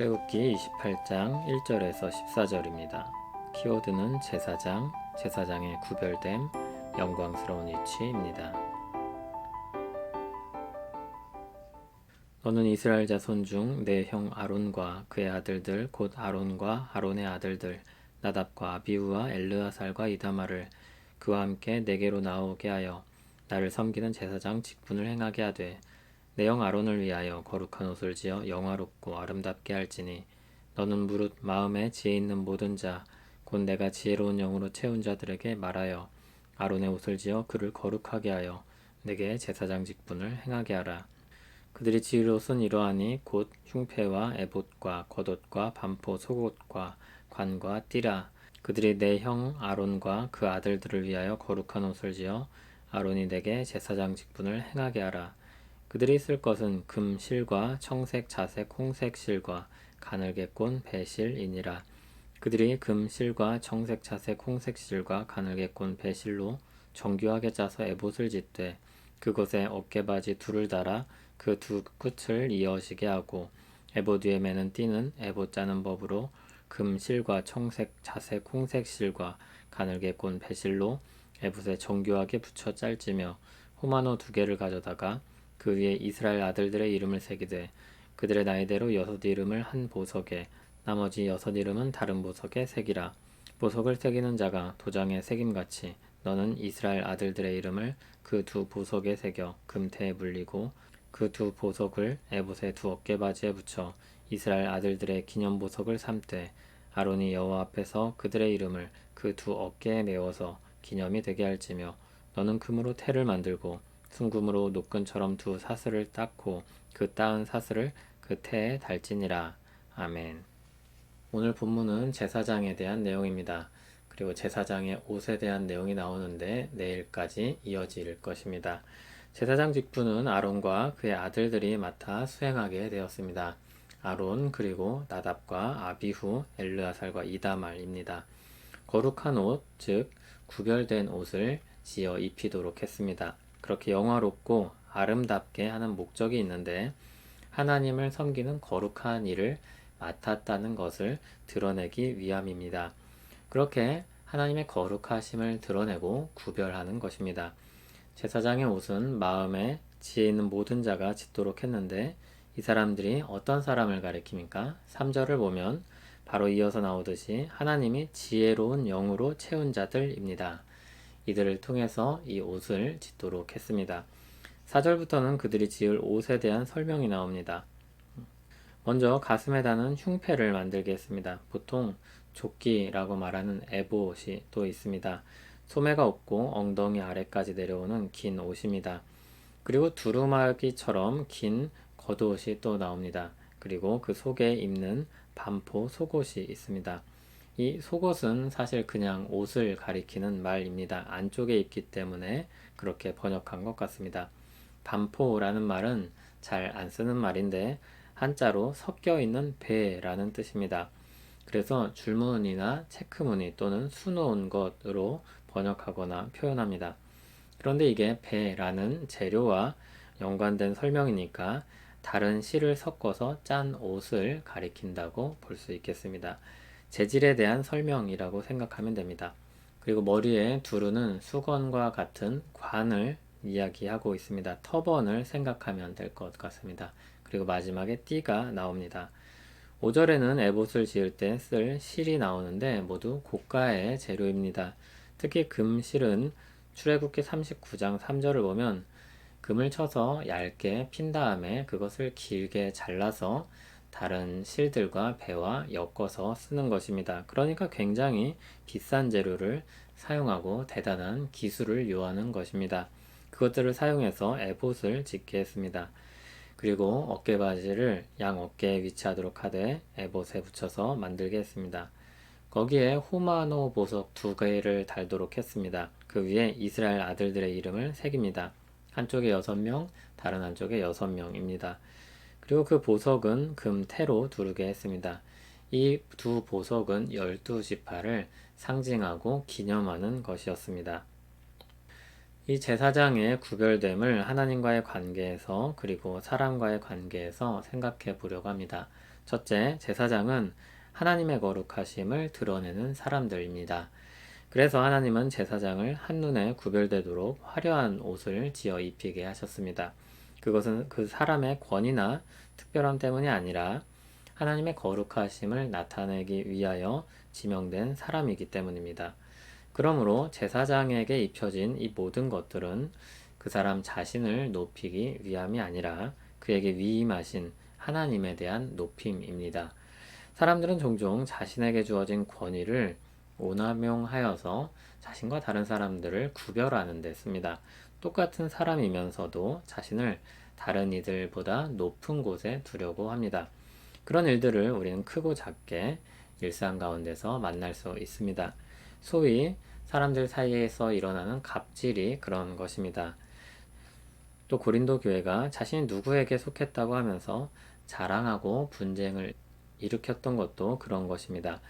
출애굽기 28장 1절에서 14절입니다. 키워드는 제사장, 제사장의 구별됨, 영광스러운 위치입니다. 너는 이스라엘 자손 중 내 형 아론과 그의 아들들 곧 아론과 아론의 아들들 나답과 아비우와 엘르아살과 이다마를 그와 함께 내게로 나오게 하여 나를 섬기는 제사장 직분을 행하게 하되 내형 아론을 위하여 거룩한 옷을 지어 영화롭고 아름답게 할지니 너는 무릇 마음에 지혜 있는 모든 자 곧 내가 지혜로운 영으로 채운 자들에게 말하여 아론의 옷을 지어 그를 거룩하게 하여 내게 제사장 직분을 행하게 하라. 그들이 지을 옷은 이러하니 곧 흉패와 에봇과 겉옷과 반포 속옷과 관과 띠라. 그들이 내 형 아론과 그 아들들을 위하여 거룩한 옷을 지어 아론이 내게 제사장 직분을 행하게 하라 그들이 쓸 것은 금 실과 청색 자색 홍색 실과 가늘게 꼰 배실이니라. 그들이 금 실과 청색 자색 홍색 실과 가늘게 꼰 배실로 정교하게 짜서 에봇을 짓되 그것에 어깨바지 둘을 달아 그 두 끝을 이어지게 하고 에봇 위에 매는 띠는 에봇 짜는 법으로 금 실과 청색 자색 홍색 실과 가늘게 꼰 배실로 에봇에 정교하게 붙여 짤지며 호마노 두 개를 가져다가 그 위에 이스라엘 아들들의 이름을 새기되 그들의 나이대로 여섯 이름을 한 보석에 나머지 여섯 이름은 다른 보석에 새기라. 보석을 새기는 자가 도장에 새김같이 너는 이스라엘 아들들의 이름을 그 두 보석에 새겨 금태에 물리고 그 두 보석을 에봇의 두 어깨바지에 붙여 이스라엘 아들들의 기념 보석을 삼되 아론이 여호와 앞에서 그들의 이름을 그 두 어깨에 메워서 기념이 되게 할지며 너는 금으로 태를 만들고 순금으로 노끈처럼 두 사슬을 닦고 그 따은 사슬을 그 태에 달지니라. 아멘. 오늘 본문은 제사장에 대한 내용입니다. 그리고 제사장의 옷에 대한 내용이 나오는데 내일까지 이어질 것입니다. 제사장 직분은 아론과 그의 아들들이 맡아 수행하게 되었습니다. 아론 그리고 나답과 아비후, 엘르아살과 이다말입니다. 거룩한 옷, 즉 구별된 옷을 지어 입히도록 했습니다. 그렇게 영화롭고 아름답게 하는 목적이 있는데 하나님을 섬기는 거룩한 일을 맡았다는 것을 드러내기 위함입니다. 그렇게 하나님의 거룩하심을 드러내고 구별하는 것입니다. 제사장의 옷은 마음에 지혜 있는 모든 자가 짓도록 했는데 이 사람들이 어떤 사람을 가리킵니까? 3절을 보면 바로 이어서 나오듯이 하나님이 지혜로운 영으로 채운 자들입니다. 이들을 통해서 이 옷을 짓도록 했습니다. 4절부터는 그들이 지을 옷에 대한 설명이 나옵니다. 먼저 가슴에 다는 흉패를 만들게 했습니다. 보통 조끼라고 말하는 에봇이 또 있습니다. 소매가 없고 엉덩이 아래까지 내려오는 긴 옷입니다. 그리고 두루마기처럼 긴 겉옷이 또 나옵니다. 그리고 그 속에 입는 반포 속옷이 있습니다. 이 속옷은 사실 그냥 옷을 가리키는 말입니다. 안쪽에 있기 때문에 그렇게 번역한 것 같습니다. 반포라는 말은 잘 안 쓰는 말인데 한자로 섞여 있는 배라는 뜻입니다. 그래서 줄무늬나 체크무늬 또는 수놓은 것으로 번역하거나 표현합니다. 그런데 이게 배라는 재료와 연관된 설명이니까 다른 실을 섞어서 짠 옷을 가리킨다고 볼 수 있겠습니다. 재질에 대한 설명이라고 생각하면 됩니다. 그리고 머리에 두르는 수건과 같은 관을 이야기하고 있습니다. 터번을 생각하면 될 것 같습니다. 그리고 마지막에 띠가 나옵니다. 5절에는 에봇을 지을 때 쓸 실이 나오는데 모두 고가의 재료입니다. 특히 금실은 출애굽기 39장 3절을 보면 금을 쳐서 얇게 핀 다음에 그것을 길게 잘라서 다른 실들과 배와 엮어서 쓰는 것입니다. 그러니까 굉장히 비싼 재료를 사용하고 대단한 기술을 요하는 것입니다. 그것들을 사용해서 에봇을 짓게 했습니다. 그리고 어깨바지를 양 어깨에 위치하도록 하되 에봇에 붙여서 만들게 했습니다. 거기에 호마노 보석 두 개를 달도록 했습니다. 그 위에 이스라엘 아들들의 이름을 새깁니다. 한쪽에 여섯 명, 다른 한쪽에 여섯 명입니다. 그리고 그 보석은 금태로 두르게 했습니다. 이 두 보석은 열두 지파를 상징하고 기념하는 것이었습니다. 이 제사장의 구별됨을 하나님과의 관계에서 그리고 사람과의 관계에서 생각해 보려고 합니다. 첫째, 제사장은 하나님의 거룩하심을 드러내는 사람들입니다. 그래서 하나님은 제사장을 한눈에 구별되도록 화려한 옷을 지어 입히게 하셨습니다. 그것은 그 사람의 권위나 특별함 때문이 아니라 하나님의 거룩하심을 나타내기 위하여 지명된 사람이기 때문입니다. 그러므로 제사장에게 입혀진 이 모든 것들은 그 사람 자신을 높이기 위함이 아니라 그에게 위임하신 하나님에 대한 높임입니다. 사람들은 종종 자신에게 주어진 권위를 오남용하여서 자신과 다른 사람들을 구별하는 데 씁니다. 똑같은 사람이면서도 자신을 다른 이들보다 높은 곳에 두려고 합니다. 그런 일들을 우리는 크고 작게 일상 가운데서 만날 수 있습니다. 소위 사람들 사이에서 일어나는 갑질이 그런 것입니다. 또 고린도 교회가 자신이 누구에게 속했다고 하면서 자랑하고 분쟁을 일으켰던 것도 그런 것입니다.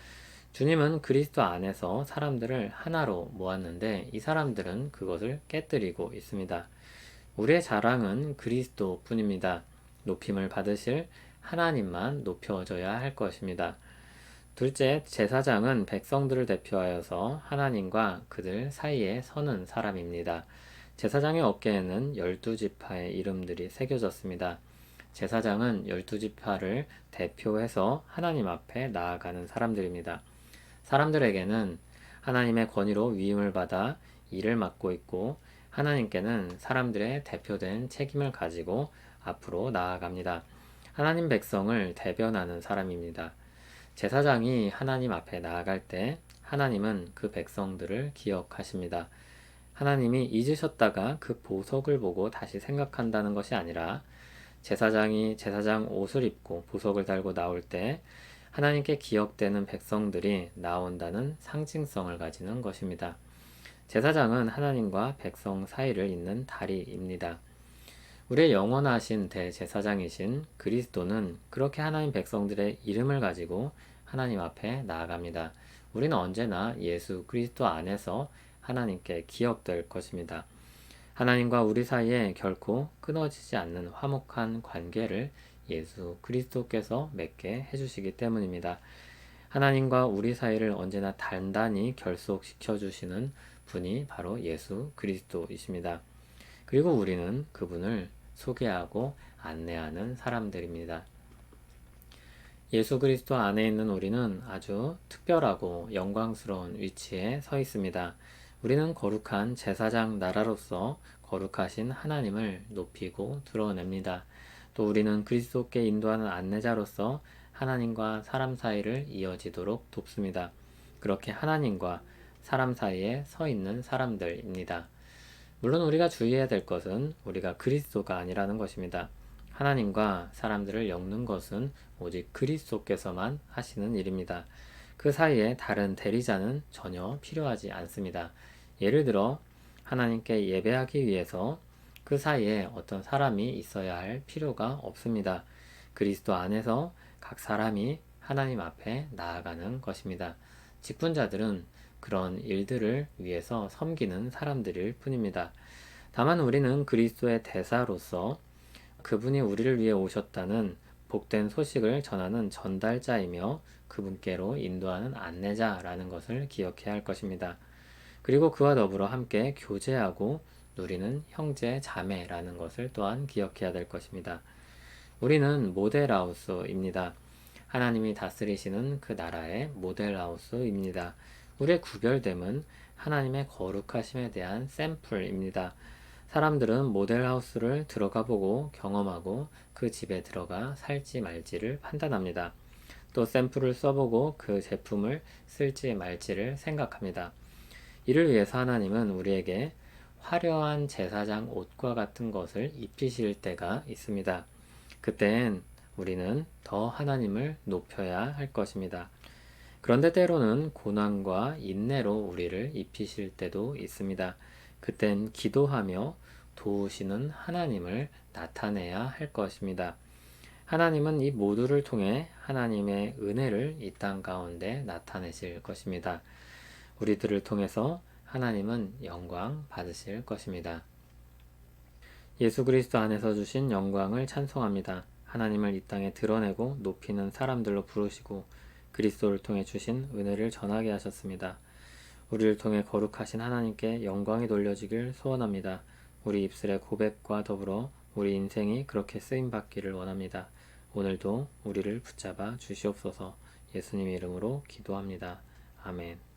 주님은 그리스도 안에서 사람들을 하나로 모았는데 이 사람들은 그것을 깨뜨리고 있습니다. 우리의 자랑은 그리스도 뿐입니다. 높임을 받으실 하나님만 높여져야 할 것입니다. 둘째, 제사장은 백성들을 대표하여서 하나님과 그들 사이에 서는 사람입니다. 제사장의 어깨에는 열두 지파의 이름들이 새겨졌습니다. 제사장은 열두 지파를 대표해서 하나님 앞에 나아가는 사람들입니다. 사람들에게는 하나님의 권위로 위임을 받아 일을 맡고 있고 하나님께는 사람들의 대표된 책임을 가지고 앞으로 나아갑니다. 하나님 백성을 대변하는 사람입니다. 제사장이 하나님 앞에 나아갈 때 하나님은 그 백성들을 기억하십니다. 하나님이 잊으셨다가 그 보석을 보고 다시 생각한다는 것이 아니라 제사장이 제사장 옷을 입고 보석을 달고 나올 때 하나님께 기억되는 백성들이 나온다는 상징성을 가지는 것입니다. 제사장은 하나님과 백성 사이를 잇는 다리입니다. 우리의 영원하신 대제사장이신 그리스도는 그렇게 하나님 백성들의 이름을 가지고 하나님 앞에 나아갑니다. 우리는 언제나 예수 그리스도 안에서 하나님께 기억될 것입니다. 하나님과 우리 사이에 결코 끊어지지 않는 화목한 관계를 예수 그리스도께서 맺게 해주시기 때문입니다. 하나님과 우리 사이를 언제나 단단히 결속시켜 주시는 분이 바로 예수 그리스도이십니다. 그리고 우리는 그분을 소개하고 안내하는 사람들입니다. 예수 그리스도 안에 있는 우리는 아주 특별하고 영광스러운 위치에 서 있습니다. 우리는 거룩한 제사장 나라로서 거룩하신 하나님을 높이고 드러냅니다. 또 우리는 그리스도께 인도하는 안내자로서 하나님과 사람 사이를 이어지도록 돕습니다. 그렇게 하나님과 사람 사이에 서 있는 사람들입니다. 물론 우리가 주의해야 될 것은 우리가 그리스도가 아니라는 것입니다. 하나님과 사람들을 엮는 것은 오직 그리스도께서만 하시는 일입니다. 그 사이에 다른 대리자는 전혀 필요하지 않습니다. 예를 들어 하나님께 예배하기 위해서 그 사이에 어떤 사람이 있어야 할 필요가 없습니다. 그리스도 안에서 각 사람이 하나님 앞에 나아가는 것입니다. 직분자들은 그런 일들을 위해서 섬기는 사람들일 뿐입니다. 다만 우리는 그리스도의 대사로서 그분이 우리를 위해 오셨다는 복된 소식을 전하는 전달자이며 그분께로 인도하는 안내자라는 것을 기억해야 할 것입니다. 그리고 그와 더불어 함께 교제하고 누리는 형제 자매라는 것을 또한 기억해야 될 것입니다. 우리는 모델하우스입니다. 하나님이 다스리시는 그 나라의 모델하우스입니다. 우리의 구별됨은 하나님의 거룩하심에 대한 샘플입니다. 사람들은 모델하우스를 들어가 보고 경험하고 그 집에 들어가 살지 말지를 판단합니다. 또 샘플을 써보고 그 제품을 쓸지 말지를 생각합니다. 이를 위해서 하나님은 우리에게 화려한 제사장 옷과 같은 것을 입히실 때가 있습니다. 그땐 우리는 더 하나님을 높여야 할 것입니다. 그런데 때로는 고난과 인내로 우리를 입히실 때도 있습니다. 그땐 기도하며 도우시는 하나님을 나타내야 할 것입니다. 하나님은 이 모두를 통해 하나님의 은혜를 이 땅 가운데 나타내실 것입니다. 우리들을 통해서 하나님은 영광 받으실 것입니다. 예수 그리스도 안에서 주신 영광을 찬송합니다. 하나님을 이 땅에 드러내고 높이는 사람들로 부르시고 그리스도를 통해 주신 은혜를 전하게 하셨습니다. 우리를 통해 거룩하신 하나님께 영광이 돌려지길 소원합니다. 우리 입술의 고백과 더불어 우리 인생이 그렇게 쓰임 받기를 원합니다. 오늘도 우리를 붙잡아 주시옵소서 예수님 이름으로 기도합니다. 아멘.